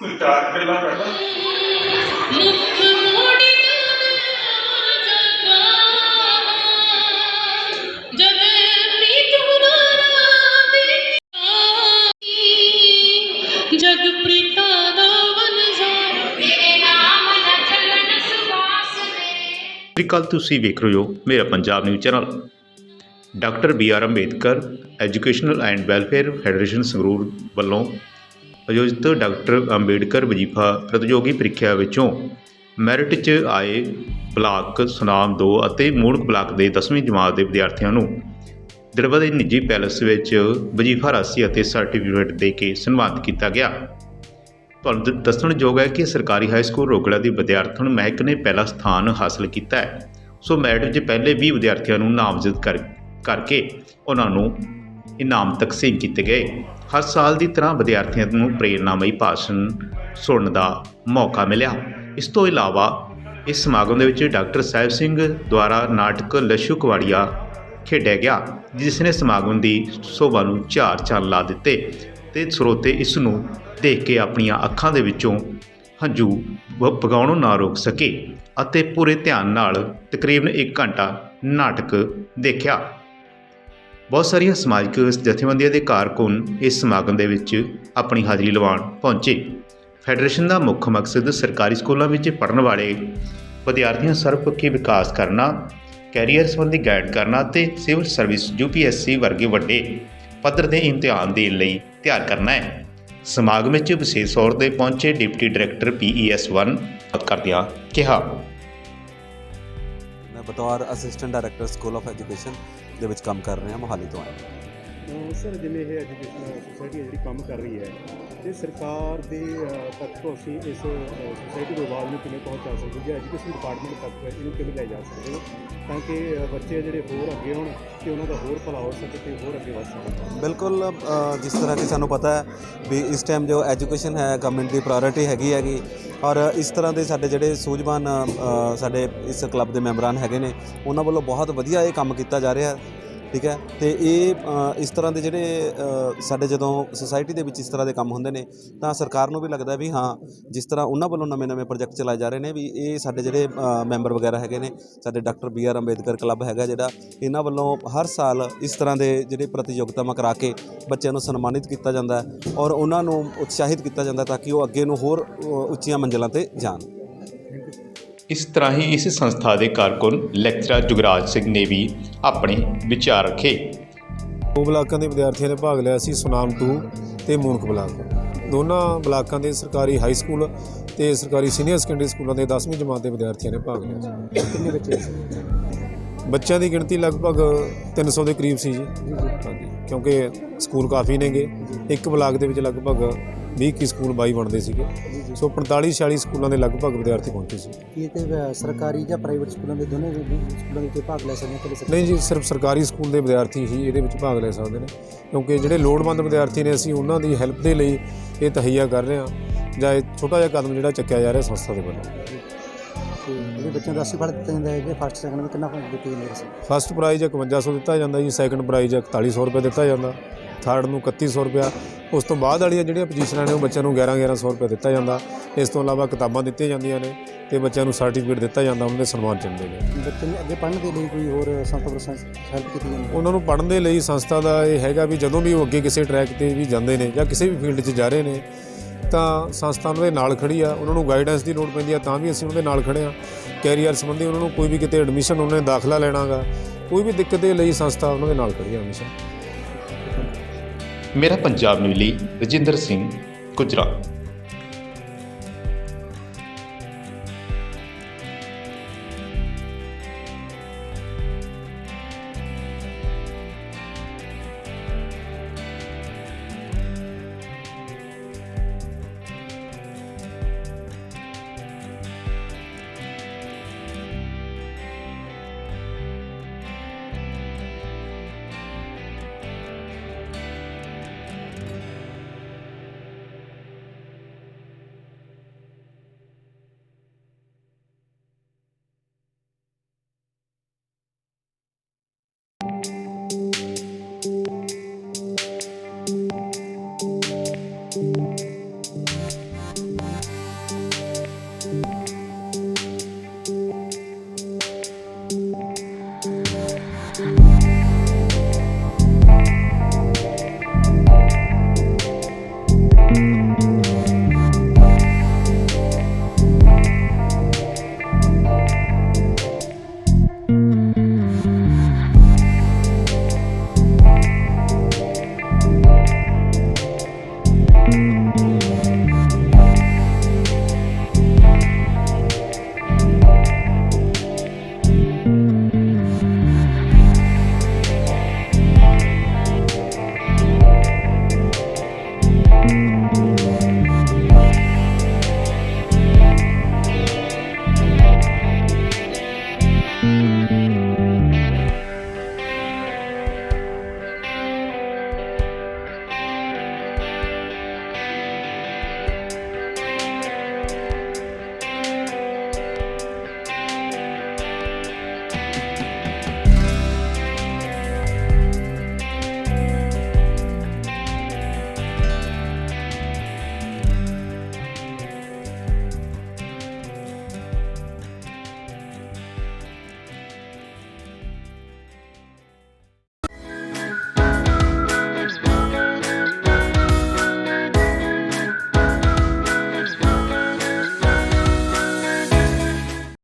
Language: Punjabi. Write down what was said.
ਚਾਰ ਪਹਿਲਾਂ ਕਰਦਾ ਮੁਖ ਮੋੜੀ ਜਦ ਪ੍ਰੀਤ ਹੁਨਾਰਾ ਦੇਖੀ ਜਗ ਪ੍ਰੀਤਾ ਦਾ ਵਨਜ਼ਾਰਾ ਤੇਰੇ ਨਾਮ ਨਾ ਚੱਲਣ ਸੁਵਾਸ ਦੇ। ਸਤਿ ਸ਼੍ਰੀ ਅਕਾਲ ਤੁਸੀਂ ਵੇਖ ਰਹੇ ਹੋ ਮੇਰਾ Punjab news channel. Doctor B R Ambedkar educational and welfare federation Sangrur ਵੱਲੋਂ ਆਯੋਜਿਤ ਡਾਕਟਰ ਅੰਬੇਡਕਰ ਵਜੀਫਾ ਪ੍ਰਤੀਯੋਗੀ ਪ੍ਰੀਖਿਆ ਵਿੱਚੋਂ ਮੈਰਿਟ 'ਚ ਆਏ ਬਲਾਕ ਸੁਨਾਮ 2 ਅਤੇ ਮੂਣਕ ਬਲਾਕ ਦੇ 10ਵੀਂ ਜਮਾਤ ਦੇ ਵਿਦਿਆਰਥੀਆਂ ਨੂੰ ਦਿੜਬਾ ਦੇ ਨਿੱਜੀ ਪੈਲਸ ਵਿੱਚ ਵਜੀਫਾ ਰਾਸ਼ੀ ਅਤੇ ਸਰਟੀਫਿਕੇਟ ਦੇ ਕੇ ਸਨਮਾਨਿਤ ਕੀਤਾ ਗਿਆ। ਤੁਹਾਨੂੰ ਦੱਸਣਯੋਗ ਹੈ ਕਿ ਸਰਕਾਰੀ ਹਾਈ ਸਕੂਲ ਰੋਗੜਾ ਦੀ ਵਿਦਿਆਰਥਣ ਮਹਿਕ ਨੇ ਪਹਿਲਾ ਸਥਾਨ ਹਾਸਲ ਕੀਤਾ ਹੈ। ਸੋ ਮੈਰਿਟ 'ਚ ਪਹਿਲੇ 20 ਵਿਦਿਆਰਥੀਆਂ ਨੂੰ ਨਾਮਜ਼ਦ ਕਰ, ਕਰਕੇ ਉਹਨਾਂ ਨੂੰ ਇਨਾਮ ਤਕਸੀਮ ਕੀਤੇ ਗਏ। ਹਰ ਸਾਲ ਦੀ ਤਰ੍ਹਾਂ ਵਿਦਿਆਰਥੀਆਂ ਨੂੰ ਪ੍ਰੇਰਨਾਮਈ ਭਾਸ਼ਣ ਸੁਣਨ ਦਾ ਮੌਕਾ ਮਿਲਿਆ। ਇਸ ਤੋਂ ਇਲਾਵਾ ਇਸ ਸਮਾਗਮ ਦੇ ਵਿੱਚ ਡਾਕਟਰ ਸਾਹਿਬ ਸਿੰਘ ਦੁਆਰਾ ਨਾਟਕ ਲਸ਼ੂ ਕੁਵਾੜੀਆ ਖੇਡਿਆ ਗਿਆ, ਜਿਸ ਨੇ ਸਮਾਗਮ ਦੀ ਸ਼ੋਭਾ ਨੂੰ ਚਾਰ ਚੰਨ ਲਾ ਦਿੱਤੇ ਤੇ ਸਰੋਤੇ ਇਸ ਨੂੰ ਦੇਖ ਕੇ ਆਪਣੀਆਂ ਅੱਖਾਂ ਦੇ ਵਿੱਚੋਂ ਹੰਝੂ ਵ- ਵਗਾਉਣੋਂ ਨਾ ਰੋਕ ਸਕੇ ਅਤੇ ਪੂਰੇ ਧਿਆਨ ਨਾਲ ਤਕਰੀਬਨ 1 ਘੰਟਾ ਨਾਟਕ ਦੇਖਿਆ। ਬਹੁਤ ਸਾਰੀਆਂ ਸਮਾਜਿਕ ਜਥੇਬੰਦੀਆਂ ਦੇ ਕਾਰਕੁਨ ਇਸ ਸਮਾਗਮ ਦੇ ਵਿੱਚ ਆਪਣੀ ਹਾਜ਼ਰੀ ਲਵਾਉਣ ਪਹੁੰਚੇ। ਫੈਡਰੇਸ਼ਨ ਦਾ ਮੁੱਖ ਮਕਸਦ ਸਰਕਾਰੀ ਸਕੂਲਾਂ ਵਿੱਚ ਪੜ੍ਹਨ ਵਾਲੇ ਵਿਦਿਆਰਥੀਆਂ ਸਰਵਪੱਖੀ ਵਿਕਾਸ ਕਰਨਾ, ਕੈਰੀਅਰ ਸੰਬੰਧੀ ਗਾਈਡ ਕਰਨਾ ਅਤੇ ਸਿਵਲ ਸਰਵਿਸ ਯੂਪੀਐਸਸੀ ਵਰਗੇ ਵੱਡੇ ਪੱਧਰ ਦੇ ਇਮਤਿਹਾਨ ਦੇਣ ਲਈ ਤਿਆਰ ਕਰਨਾ ਹੈ। ਸਮਾਗਮ ਵਿੱਚ ਵਿਸ਼ੇਸ਼ ਤੌਰ ਤੇ ਪਹੁੰਚੇ ਡਿਪਟੀ ਡਾਇਰੈਕਟਰ ਪੀਈਐਸ 1 ਕਰਦਿਆਂ ਕਿਹਾ। ਮੈਂ ਬਤੌਰ assistant director school of education ਦੇ ਵਿੱਚ ਕੰਮ ਕਰ ਰਿਹਾ ਮੋਹਾਲੀ ਤੋਂ ਆਇਆ। ਸਰ ਜਿਵੇਂ ਇਹ ਐਜੂਕੇਸ਼ਨ ਸੁਸਾਇਟੀ ਜਿਹੜੀ ਕੰਮ ਕਰ ਰਹੀ ਹੈ ਤੇ ਸਰਕਾਰ ਦੇ ਅਹ, ਤੱਕ ਤੋਂ ਅਸੀਂ ਇਸ ਸੁਸਾਇਟੀ ਦੇ ਆਵਾਜ਼ ਨੂੰ ਕਿਵੇਂ ਪਹੁੰਚਾ ਸਕਦੇ ਜਾਂ ਐਜੂਕੇਸ਼ਨ ਡਿਪਾਰਟਮੈਂਟ ਤੱਕ ਇਹਨੂੰ ਕਿਵੇਂ ਲੈ ਜਾ ਸਕਦੇ ਹੋ ਤਾਂ ਕਿ ਬੱਚੇ ਜਿਹੜੇ ਹੋਰ ਅੱਗੇ ਆਉਣ ਤੇ ਉਹਨਾਂ ਦਾ ਹੋਰ ਭਲਾ ਹੋ ਸਕੇ ਤੇ ਹੋਰ ਅੱਗੇ ਵੱਧ ਸਕਣ ਬਿਲਕੁਲ ਅ, ਜਿਸ ਤਰ੍ਹਾਂ ਕਿ ਸਾਨੂੰ ਪਤਾ ਹੈ ਵੀ ਇਸ ਟਾਈਮ ਜੋ ਐਜੂਕੇਸ਼ਨ ਹੈ ਗਵਰਨਮੈਂਟ ਦੀ ਪ੍ਰਾਇੋਰਟੀ ਹੈਗੀ ਹੈਗੀ ਔਰ ਇਸ ਤਰ੍ਹਾਂ ਦੇ ਸਾਡੇ ਜਿਹੜੇ ਸੂਝਵਾਨ ਸਾਡੇ ਇਸ ਕਲੱਬ ਦੇ ਮੈਂਬਰਾਂ ਹੈਗੇ ਨੇ, ਉਹਨਾਂ ਵੱਲੋਂ ਬਹੁਤ ਵਧੀਆ ਇਹ ਕੰਮ ਕੀਤਾ ਜਾ ਰਿਹਾ। ਠੀਕ ਹੈ? ਤੇ ਇਹ ਇਸ ਤਰ੍ਹਾਂ ਦੇ ਜਿਹੜੇ ਸਾਡੇ ਜਦੋਂ ਸੁਸਾਇਟੀ ਦੇ ਵਿੱਚ ਇਸ ਤਰ੍ਹਾਂ ਦੇ ਕੰਮ ਹੁੰਦੇ ਨੇ, ਤਾਂ ਸਰਕਾਰ ਨੂੰ ਵੀ ਲੱਗਦਾ ਵੀ ਹਾਂ, ਜਿਸ ਤਰ੍ਹਾਂ ਉਹਨਾਂ ਵੱਲੋਂ ਨਵੇਂ-ਨਵੇਂ ਪ੍ਰੋਜੈਕਟ ਚਲਾਏ ਜਾ ਰਹੇ ਨੇ, ਵੀ ਇਹ ਸਾਡੇ ਜਿਹੜੇ ਮੈਂਬਰ ਵਗੈਰਾ ਹੈਗੇ ਨੇ, ਸਾਡੇ doctor B R Ambedkar club ਹੈਗਾ ਜਿਹੜਾ, ਇਹਨਾਂ ਵੱਲੋਂ ਹਰ ਸਾਲ ਇਸ ਤਰ੍ਹਾਂ ਦੇ ਜਿਹੜੇ ਪ੍ਰਤੀਯੋਗਤਾਵਾਂ ਕਰਾ ਕੇ ਬੱਚਿਆਂ ਨੂੰ ਸਨਮਾਨਿਤ ਕੀਤਾ ਜਾਂਦਾ ਹੈ ਔਰ ਉਹਨਾਂ ਨੂੰ ਉਤਸ਼ਾਹਿਤ ਕੀਤਾ ਜਾਂਦਾ ਤਾਂ ਕਿ ਉਹ ਅੱਗੇ ਨੂੰ ਹੋਰ ਉੱਚੀਆਂ ਮੰਜ਼ਿਲਾਂ ਤੇ ਜਾਣ। ਇਸ ਤਰ੍ਹਾਂ ਹੀ ਇਸ ਸੰਸਥਾ ਦੇ ਕਾਰਕੁਨ ਲੈਕਚਰਰ ਜੁਗਰਾਜ ਸਿੰਘ ਨੇ ਵੀ ਆਪਣੇ ਵਿਚਾਰ ਰੱਖੇ। ਦੋ ਬਲਾਕਾਂ ਦੇ ਵਿਦਿਆਰਥੀਆਂ ਨੇ ਭਾਗ ਲਿਆ ਸੀ ਸੁਨਾਮ 2 ਤੇ ਮੂਨਕ ਬਲਾਕ। ਦੋਨਾਂ ਬਲਾਕਾਂ ਦੇ ਸਰਕਾਰੀ ਹਾਈ ਸਕੂਲ ਤੇ ਸਰਕਾਰੀ ਸੀਨੀਅਰ ਸੈਕੰਡਰੀ ਸਕੂਲਾਂ ਦੇ 10ਵੀਂ ਜਮਾਤ ਦੇ ਵਿਦਿਆਰਥੀਆਂ ਨੇ ਭਾਗ ਲਿਆ ਸੀ। ਕਿੰਨੇ ਬੱਚੇ ਬੱਚਿਆਂ ਦੀ ਗਿਣਤੀ ਲਗਭਗ 300 ਦੇ ਕਰੀਬ ਸੀ ਜੀ। ਹਾਂਜੀ ਕਿਉਂਕਿ ਸਕੂਲ ਕਾਫੀ ਨੇਗੇ। ਇੱਕ ਬਲਾਕ ਦੇ ਵਿੱਚ ਲਗਭਗ 20 ਕੀ ਸਕੂਲ 22 ਬਣਦੇ ਸੀਗੇ। ਸੋ 45 46 ਸਕੂਲਾਂ ਦੇ ਲਗਭਗ ਵਿਦਿਆਰਥੀ ਪਹੁੰਚੇ ਸੀ। ਕੀ ਤੇ ਅ, ਸਰਕਾਰੀ ਜਾਂ ਪ੍ਰਾਈਵੇਟ ਸਕੂਲਾਂ ਦੇ ਦੋਨੇ ਸਕੂਲਾਂ ਵਿੱਚ ਭਾਗ ਲੈ ਸਕਦੇ ਨੇ ਕਿ ਨਹੀਂ ਜੀ ਸਿਰਫ ਸਰਕਾਰੀ ਸਕੂਲ ਦੇ ਵਿਦਿਆਰਥੀ ਹੀ ਇਹਦੇ ਵਿੱਚ ਭਾਗ ਲੈ ਸਕਦੇ ਨੇ। ਕਿਉਂਕਿ ਜਿਹੜੇ ਲੋੜਵੰਦ ਵਿਦਿਆਰਥੀ ਨੇ ਅਸੀਂ ਉਹਨਾਂ ਦੀ ਹੈਲਪ ਦੇ ਲਈ ਇਹ ਤਹਈਆ ਕਰ ਰਹੇ ਹਾਂ ਜਾਂ ਇਹ ਛੋਟਾ ਜਿਹਾ ਕਦਮ ਜਿਹੜਾ ਚੱਕਿਆ ਜਾ ਰਿਹਾ ਸੰਸਥਾ ਦੇ ਵੱਲੋਂ। ਜਿਹੜੇ ਬੱਚਿਆਂ ਦਾ 80 ਫੜ ਦਿੱਤਾ ਜਾਂਦਾ ਹੈ ਜੇ ਫਸਟ ਸੈਕੰਡ ਵਿੱਚ ਕਿੰਨਾ ਫੰਡ ਦਿੱਤੇ ਜਾਂਦੇ ਸੀ ਫਸਟ ਪ੍ਰਾਈਜ਼ 5100 ਦਿੱਤਾ ਜਾਂਦਾ ਜੀ ਸੈਕੰਡ ਪ੍ਰਾਈਜ਼ 4100 ਰੁਪਏ ਦਿੱਤਾ ਜਾਂਦਾ। ਥਰਡ ਨੂੰ 3100 ਰੁਪਇਆ। ਉਸ ਤੋਂ ਬਾਅਦ ਵਾਲੀਆਂ ਜਿਹੜੀਆਂ ਪੋਜੀਸ਼ਨਾਂ ਨੇ ਉਹ ਬੱਚਿਆਂ ਨੂੰ 11 1100 ਰੁਪਏ ਦਿੱਤਾ ਜਾਂਦਾ। ਇਸ ਤੋਂ ਇਲਾਵਾ ਕਿਤਾਬਾਂ ਦਿੱਤੀਆਂ ਜਾਂਦੀਆਂ ਨੇ ਤੇ ਬੱਚਿਆਂ ਨੂੰ ਸਰਟੀਫਿਕੇਟ ਦਿੱਤਾ ਜਾਂਦਾ ਉਹਨਾਂ ਦੇ ਸਨਮਾਨ ਚੰਦੇ ਨੇ। ਬੱਚੇ ਨੂੰ ਅੱਗੇ ਪੜ੍ਹਨ ਦੇ ਲਈ ਕੋਈ ਹੋਰ ਸੰਸਥਾ ਵੱਲੋਂ ਹੈਲਪ ਕੀਤੀ ਜਾਂਦੀ ਹੈ? ਉਹਨਾਂ ਨੂੰ ਪੜ੍ਹਨ ਦੇ ਲਈ ਸੰਸਥਾ ਦਾ ਇਹ ਹੈਗਾ ਵੀ ਜਦੋਂ ਵੀ ਉਹ ਅੱਗੇ ਕਿਸੇ ਟਰੈਕ ਤੇ ਵੀ ਜਾਂਦੇ ਨੇ ਜਾਂ ਕਿਸੇ ਵੀ ਫੀਲਡ 'ਚ ਜਾ ਰਹੇ ਨੇ ਤਾਂ ਸੰਸਥਾ ਉਹਨਾਂ ਦੇ ਨਾਲ ਖੜੀ ਆ ਉਹਨਾਂ ਨੂੰ ਗਾਈਡੈਂਸ ਦੀ ਲੋੜ ਪੈਂਦੀ ਆ ਤਾਂ ਵੀ ਅਸੀਂ ਉਹਨਾਂ ਦੇ ਨਾਲ ਖੜੇ ਆ। ਕੈਰੀਅਰ ਸੰਬੰਧੀ ਉਹਨਾਂ ਨੂੰ ਕੋਈ ਵੀ ਕਿਤੇ ਐਡਮਿਸ਼ਨ ਉਹਨਾਂ ਨੇ ਦਾਖਲਾ ਲੈਣਾਗਾ ਕੋਈ ਵੀ ਦਿੱਕਤ ਦੇ ਲਈ ਸੰਸਥਾ ਉਹਨਾਂ ਦੇ ਨਾਲ ਖੜੀ ਆ ਹਮੇਸ਼ਾ। ਮੇਰਾ ਪੰਜਾਬ ਨੂੰ ਲਈ ਰਜਿੰਦਰ ਸਿੰਘ ਗੁਜਰਾ